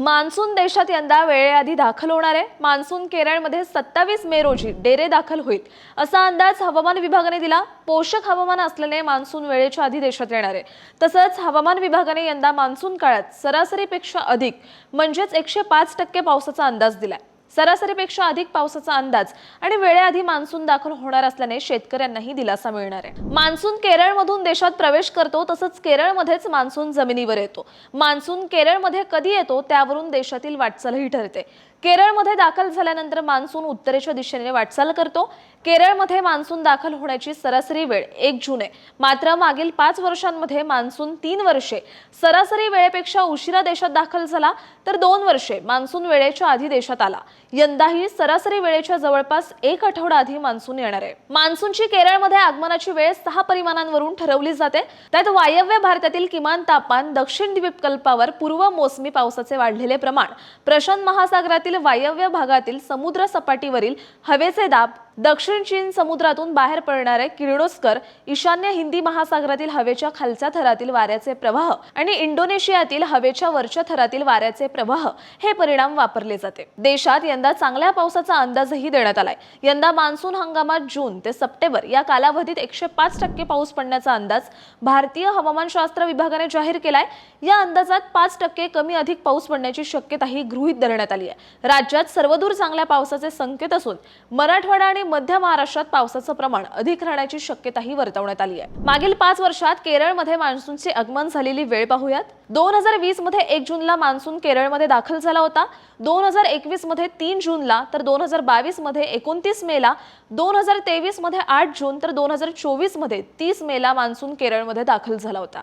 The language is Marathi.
मान्सून देशात यंदा वेळेआधी दाखल होणार आहे. मान्सून केरळमध्ये सत्तावीस मे रोजी डेरे दाखल होईल. असा अंदाज हवामान विभागाने दिला. पोषक हवामान असल्याने मान्सून वेळेच्या आधी देशात येणार आहे. तसंच हवामान विभागाने यंदा मान्सून काळात सरासरीपेक्षा अधिक म्हणजेच एकशे पाच टक्के पावसाचा अंदाज दिलाय. सरासरीपेक्षा अधिक पावसाचा अंदाज आणि वेळेआधी मान्सून दाखल होणार असल्याने शेतकऱ्यांनाही दिलासा मिळणार आहे. मान्सून केरळमधून देशात प्रवेश करतो तसंच केरळमध्येच मान्सून जमिनीवर येतो. मान्सून केरळमध्ये कधी येतो त्यावरून देशातील वाटचालही ठरते. केरळमध्ये दाखल झाल्यानंतर मान्सून उत्तरेच्या दिशेने वाटचाल करतो. केरळमध्ये मान्सून दाखल होण्याची सरासरी वेळ एक जून आहे. मात्र मागील पाच वर्षांमध्ये मान्सून तीन वर्षे. सरासरी वेळेपेक्षा उशिरा देशात दाखल झाला तर दोन वर्षे. मान्सून वेळेच्या आधी देशात आला. यंदाही सरासरी वेळेच्या जवळपास एक आठवडा आधी मान्सून येणार आहे. मान्सूनची केरळमध्ये आगमनाची वेळ सहा परिमाणांवरून ठरवली जाते. त्यात वायव्य भारतातील किमान तापमान दक्षिण द्वीपकल्पावर पूर्व मोसमी पावसाचे वाढलेले प्रमाण. प्रशांत महासागरातील वायव्य भागातील समुद्र सपाटीवरील हवेचे दाब दक्षिण चीन समुद्रातून बाहेर पडणारे किरणोस्कर ईशान्य हिंदी महासागरातील हवेच्या खालच्या थरातील वाऱ्याचे प्रवाह आणि इंडोनेशियातील हवेच्या वरच्या थरातील वाऱ्याचे प्रवाह हे परिणाम वापरले जाते. देशात यंदा चांगल्या पावसाचा अंदाजही देण्यात आलाय. यंदा मान्सून हंगामात जून ते सप्टेंबर या कालावधीत एकशे पाच टक्के पाऊस पडण्याचा अंदाज भारतीय हवामानशास्त्र विभागाने जाहीर केलाय. या अंदाजात पाच टक्के कमी अधिक पाऊस पडण्याची शक्यताही गृहीत धरण्यात आली आहे. राज्यात सर्वदूर चांगल्या पावसाचे संकेत असून मराठवाडा आणि मध्य महाराष्ट्रात पावसाचं प्रमाण अधिक राहण्याची शक्यताही वर्तवण्यात आली आहे. मागील पाच वर्षात केरळमध्ये मान्सूनचे आगमन झालेली वेळ पाहूयात. दोन हजार वीसमध्ये एक जूनला मान्सून केरळमध्ये दाखल झाला होता. दोन हजार एकवीसमध्ये तीन जूनला तर दोन हजार बावीसमध्ये एकोणतीस मेला दोन हजार तेवीसमध्ये आठ जून तर दोन हजार चोवीसमध्ये तीस मेला मान्सून केरळमध्ये दाखल झाला होता.